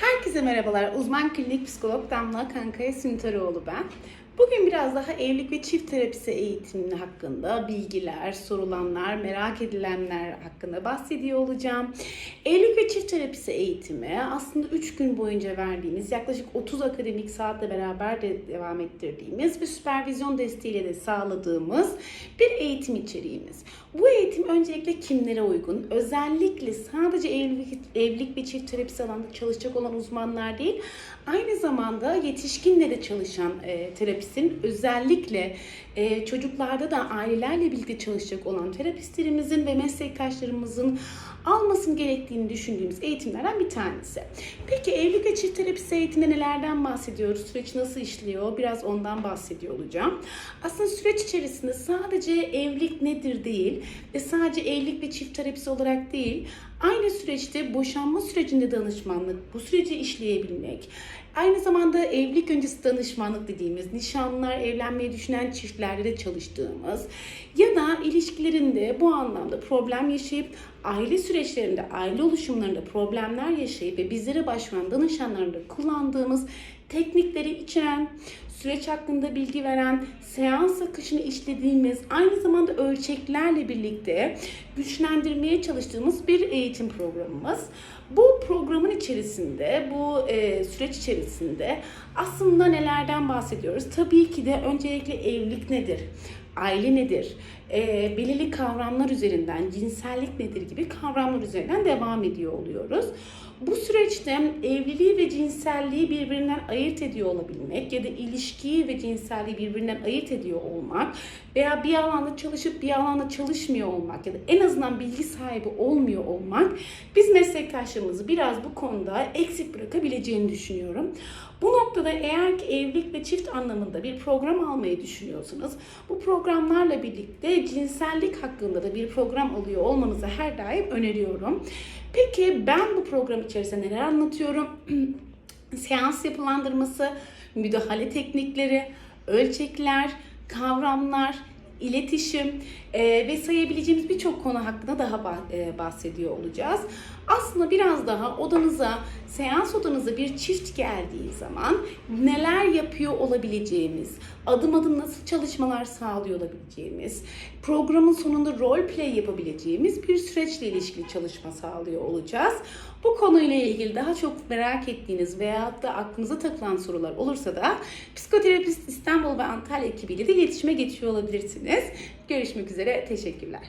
Herkese merhabalar. Uzman klinik psikolog Damla Kankaya Süntaroğlu ben. Bugün biraz daha evlilik ve çift terapisi eğitimi hakkında bilgiler, sorulanlar, merak edilenler hakkında bahsediyor olacağım. Evlilik ve çift terapisi eğitimi aslında 3 gün boyunca verdiğimiz yaklaşık 30 akademik saatle beraber de devam ettirdiğimiz ve süpervizyon desteğiyle de sağladığımız bir eğitim içeriğimiz. Bu eğitim öncelikle kimlere uygun? Özellikle sadece evlilik, evlilik ve çift terapisi alanında çalışacak olan uzmanlar değil, aynı zamanda yetişkinle de çalışan e, terapistin özellikle e, çocuklarda da ailelerle birlikte çalışacak olan terapistlerimizin ve meslektaşlarımızın almasın gerektiğini düşündüğümüz eğitimlerden bir tanesi. Peki evlilik ve çift terapisi eğitiminde nelerden bahsediyoruz? Süreç nasıl işliyor? Biraz ondan bahsediyor olacağım. Aslında süreç içerisinde sadece evlilik nedir değil ve sadece evlilik ve çift terapisi olarak değil, aynı süreçte boşanma sürecinde danışmanlık, bu süreci işleyebilmek, Aynı zamanda evlilik öncesi danışmanlık dediğimiz, nişanlılar, evlenmeyi düşünen çiftlerde de çalıştığımız ya da ilişkilerinde bu anlamda problem yaşayıp aile süreçlerinde, aile oluşumlarında problemler yaşayıp ve bizlere başvuran danışanlarında kullandığımız teknikleri içeren, süreç hakkında bilgi veren, seans akışını işlediğimiz, aynı zamanda ölçeklerle birlikte güçlendirmeye çalıştığımız bir eğitim programımız. Bu programın içerisinde, bu e, süreç içerisinde aslında nelerden bahsediyoruz? Tabii ki de öncelikle evlilik nedir? Aile nedir, e, belirli kavramlar üzerinden, cinsellik nedir gibi kavramlar üzerinden devam ediyor oluyoruz. Bu süreçte evliliği ve cinselliği birbirinden ayırt ediyor olabilmek ya da ilişkiyi ve cinselliği birbirinden ayırt ediyor olmak veya bir alanda çalışıp bir alanda çalışmıyor olmak ya da en azından bilgi sahibi olmuyor olmak biz meslektaşlarımızı biraz bu konuda eksik bırakabileceğini düşünüyorum. Bu noktada eğer ki evlilik ve çift anlamında bir program almayı düşünüyorsanız bu programlarla birlikte cinsellik hakkında da bir program alıyor olmanızı her daim öneriyorum. Peki ben bu program içerisinde neler anlatıyorum? Seans yapılandırması, müdahale teknikleri, ölçekler, kavramlar, iletişim e, ve sayabileceğimiz birçok konu hakkında daha e, bahsediyor olacağız. Aslında biraz daha odanıza, seans odanıza bir çift geldiği zaman neler yapıyor olabileceğimiz, adım adım nasıl çalışmalar sağlıyor olabileceğimiz, programın sonunda role play yapabileceğimiz bir süreçle ilişkili çalışma sağlıyor olacağız. Bu konuyla ilgili daha çok merak ettiğiniz veyahut da aklınıza takılan sorular olursa da Psikoterapist İstanbul ve Antalya ekibiyle de iletişime geçiyor olabilirsiniz. Görüşmek üzere, teşekkürler.